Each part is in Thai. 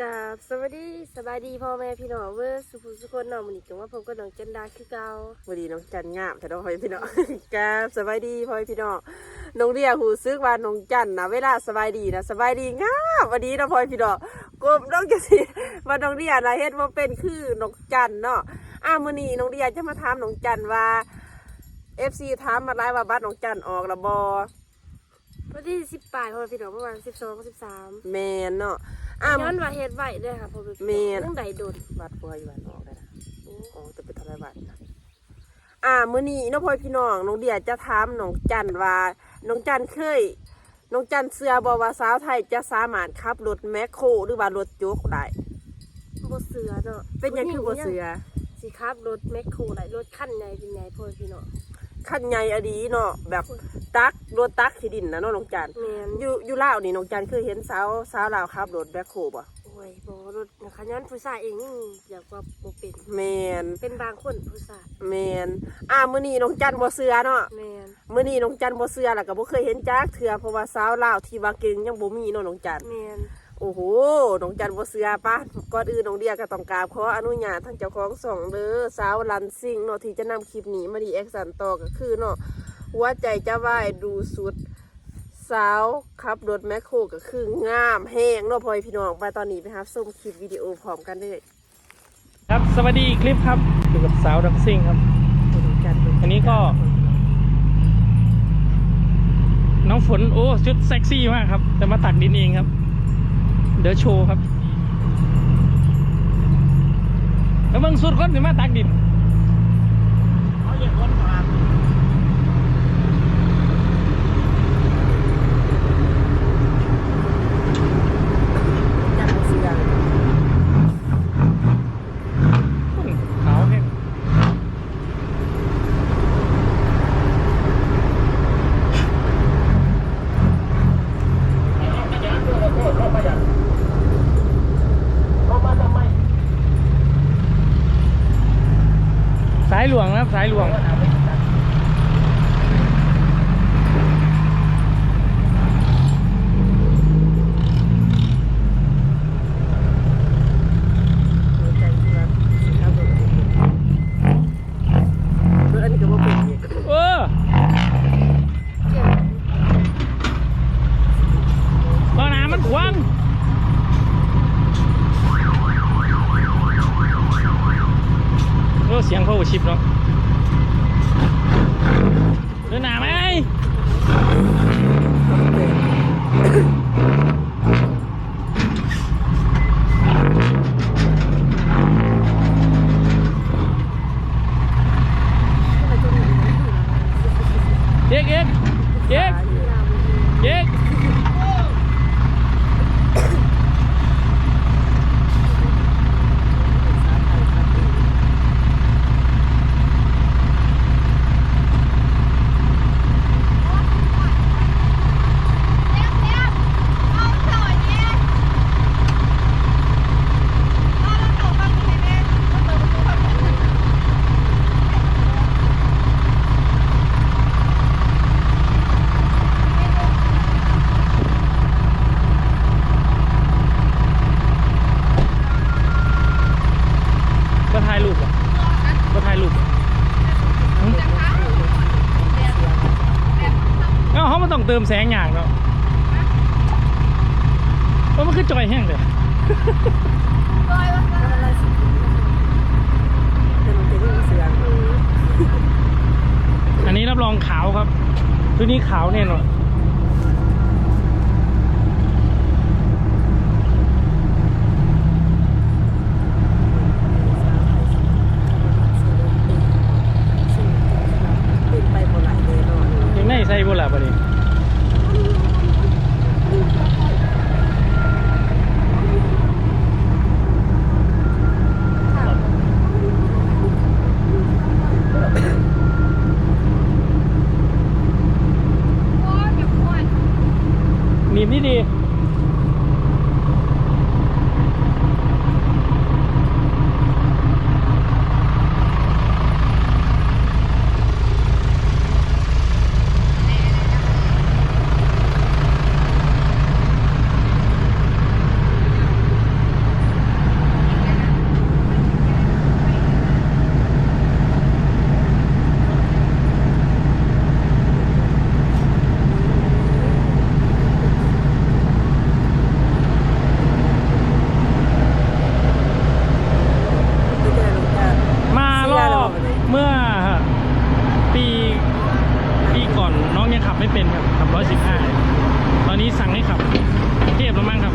กับสวัสดีสบายดีพ่อแม่พี่น้องเวอร์สุภุสุคนน้องมันอีกจังว่าผมก็น้องจันดาคือเก่าวันนี้น้องจันงามแต่น้องพลอยพี่น้องกราบสบายดีพลอยพี่น้องน้องเรียหูซึกว่าน้องจันนะเวลาสบายดีนะสบายดีงามวันนี้น้องพลอยพี่น้องกลมน้องจะสิว่าน้องเรียนะเฮ็ดว่าเป็นคือน้องจันเนาะอ้ามื้อนี้น้องเรียจะมาถามน้องจันว่า FC ถามมาหลายว่าบัตรน้องจันออกละบ่วันที่สิบแปดพ่อแม่พี่น้องประมาณสิบสองสิบสามแม่นเนาะ อ้าย้อนว่าเฮ็ดไว้เด้อค่ะพ่อแม่พี่แม่น้องนเรื่องใดโดนบัตรพลอยอยู่บ้านออกได้นะออกแต่เป็นเทรบัตรนะอ่ามื้อนี้น้องพลอยพี่น้องน้องเดียจะถามน้องจันว่าน้องจันเคยน้องจันเสือบอกว่าสาวไทยจะสามารถขับรถแมคโครหรือว่ารถโจ๊กได้บ่เสือเนาะเป็นหยังคือบ่เสือสิครับรถแมคโครหลายรถคันใหญ่เป็นใหญ่พ่อแม่พี่น้อง ขั้นใหญ่อดีเนาะแบบตักรถตักขี้ดินนะเนาะน้องจันแม่นอยู่อยู่ลาวนี่น้องจันเคยเห็นสาวสาวลาวขับรถแมคโครบ่โอ้ยบ่รถนะคะย้อนผู้ชายเองยังอยากว่าบ่เป็น แมนเป็นบางคนผู้ชายแมนอ่ามื้อนี้น้องจันบ่เสือเนาะแม่นมื้อนี้น้องจันบ่เสือแล้วก็บ่เคยเห็นจักเทื่อเพราะว่าสาวลาวที่ว่าเก่งยังบ่มีเนาะน้องจันแม่น โอ้โหน้องจันบ่เสือปะก่อนอื่นน้องเดียก็ต้องกราบขออนุญาตทั้งเจ้าของสองเด้อสาวลันซิงเนาะที่จะนำคลิปนี้มาดีแอคสันต่อก็คือเนาะหัวใจจะวายดูสุดสาวขับรถแมคโครก็คืองามแห้งเนาะพ่อพี่น้องไปตอนนี้ไปครับส้มคลิปวิดีโอพร้อมกันเลยครับสวัสดีอีกคลิปครับอยู่กับสาวดักซิ่งครับน้องจันอันนี้ก็ น้องฝนโอ้ชุดเซ็กซี่มากครับ แต่มาตักดินเองครับ เดี๋ยวโชว์ครับแล้วมึงสุดคนถึงมาตักดิน จันบ่เสือ ขาวแห้งสายหลวงนะครับ สายหลวงน้องจันเสือสิขับรถเองรถอันนี้ก็บ่เป็นอีก เออ เกี่ยว ตอนน้ำมันขวางโอ้เสียงเขาชิปเนาะเดินหนาไหมเด็กเด็กเด็กเด็กก็ถ่ายรูปอะก็ถ่ายรูปอะหึเอ้าเขาไม่ต้องเติม แสงอย่างเนาะว่ามันคือจอยแห้งเลยแต่น้องจันบ่เสืออันนี้รับรองขาวครับชุดนี้ขาวแน่นอน 你的 เป็นครับขับร้อยสิบห้าตอนนี้สั่งให้ขับเทียบแล้วมั้งครับ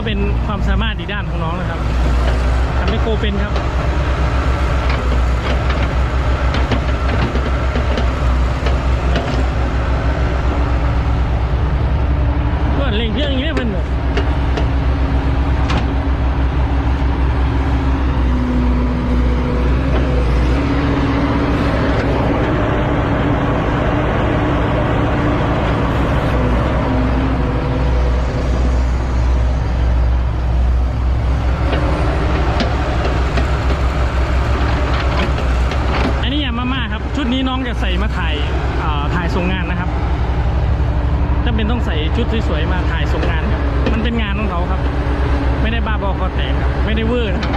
็เป็นความสามารถอีกด้านของน้องนะครับทำให้โคเป็นครับ ก็เล่งเครื่องอย่างนี้เพิ่นน่ะอันนี้ยามาม่าครับ ชุดนี้น้องจะใส่มาถ่ายเอ่อถ่านนะครับจำเป็นต้องใส่ชุดสวยๆมาถ่ายส่งงานครับมันเป็นงานของเขาครับ ไม่ได้บ้าบอคอแตกครับ ไม่ได้เวอร์นะครับ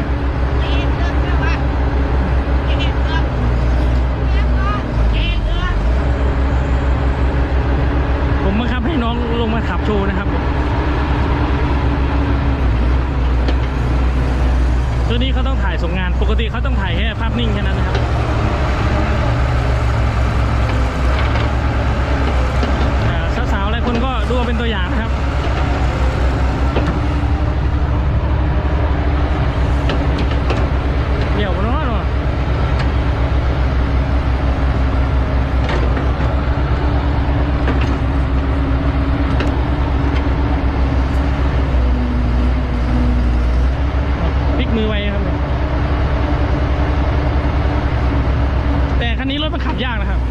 ผมบังคับให้น้องลงมาขับโชว์นะครับตัวนี้เขาต้องถ่ายส่งงาน ปกติเขาต้องถ่ายแค่ภาพนิ่งแค่นั้นนะครับ อ่าสาวๆหลายคนก็ ดูเอาเป็นตัวอย่างนะครับ เดี๋ยวมันร้อนว่ะพลิกมือไว้ครับ แต่คันนี้รถมันขับยากนะครับ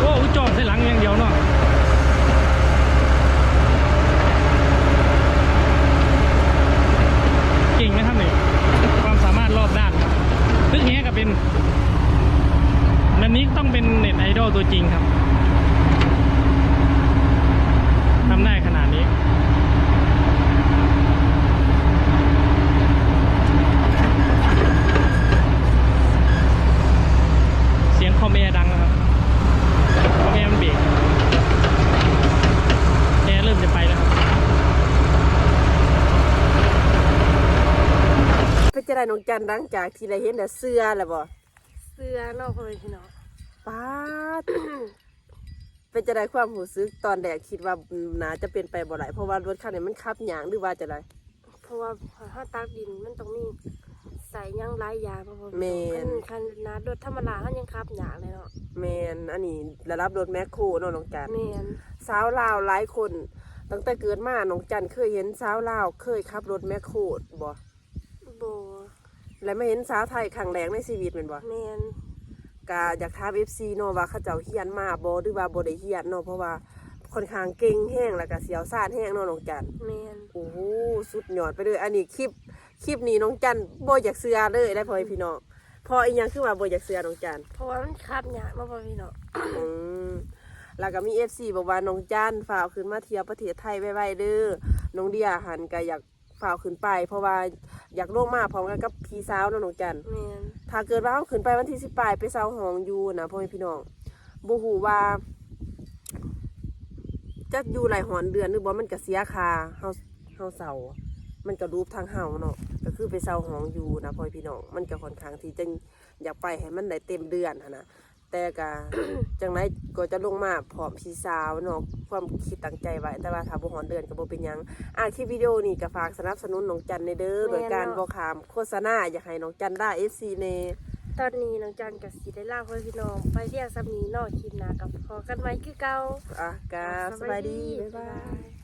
โอ้จอดใส่หลังอย่างเดียวเนาะเก่งนะครับนี่ความสามารถรอบด้านครับนึกแฮก็เป็น แบบนี้ต้องเป็นเน็ตไอดอลตัวจริงครับทำได้ขนาดนี้เสียงคอมแอร์ดังนะครับเพราะแอร์มันเบรกแอร์เริ่มจะไปแล้วครับเป็นจะได้น้องจันหลังจากที่ได้เห็นแต่เสื้อแล้วบ่เสื้อนอกเลยพี่น้อง ป้าด เป็นจะได้ความรู้สึกตอนแรกคิดว่านาจะเป็นไปบ่ไหลายเพราะว่ารถคันนี้มันขับหยางหรือว่าจะไรเพราะว่าถ้าตักดินมันต้องมีใส่หยังหลายอย่างเพราะว่าแม่นคันนาดรถธรรมดาเขายังขับหยาเลยเนาะแมนอันนี้ระดับรถแมคโครเนาะน้องจันแม่นสาวลาวหลายคน ตั้งแต่เกิดมาน้องจันเคยเห็นสาวลาวเคยขับรถแมคโครบ่โบและไม่เห็นสาวไทยครั้งแรกในชีวิตแม่นบ่แม่น กาอยากถาม FC เนาะว่าเขาเจ้าเฮียนมาบ่หรือว่าบ่ได้เฮียนเนาะเพราะว่าค่อนข้างเก่งแห้งแล้วก็เสียวซ่านแห้งเนาะน้องจันแม่นโอ้โหสุดยอดไปเลยอันนี้คลิปคลิปนี้น้องจันบ่อยากเสือเลยได้พ่อให้พี่น้องพออีหยังคือว่าบ่อยากเสือน้องจันเพราะว่ามันขับหยามาพอพี่น้องอืมแล้วก็มี FC บอกว่าน้องจันฝ่ากขึ้นมาเที่ยวประเทศไทยไว้ๆเด้อน้องเดียหันก็อยากฝ่ากขึ้นไป เพราะว่า อยากลงมาพร้อมกันกับพี่สาวเนาะน้องจันแม่นถ้าเกิดว่าเขาขึ้นไปวันที่สิบปลายไปเซาหองอยู่นะพ่อแม่พี่น้องบ่ฮู้ว่าจะอยู่หลายหอนเดือนหรือบ่มันก็เสียค่าเฮาเฮาเซามันก็รูปทางเฮาเนาะก็คือไปเซาหองอยู่นะพ่อแม่พี่น้องมันก็ค่อนข้างที่จะอยากไปให้มันได้เต็มเดือนหั้นนะ แต่ก็จังไรก็จะลงมาพร้อมพี่สาวเนาะความคิดตั้งใจไว้ แต่ว่าถ้าบ่หอนเดือนก็บ่เป็นหยังอะคลิปวิดีโอนี้ก็ฝากสนับสนุนน้องจันในเด้อโดยการบ่ขามโฆษณาอยากให้น้องจันได้ FC เน่ ตอนนี้น้องจันกับสีได้ลาพ่อพี่น้อง ไปเรียกสามีนอกคลิปหนากับพอกันไว้คือเก่า อะกราบสบายดี บ๊ายบายย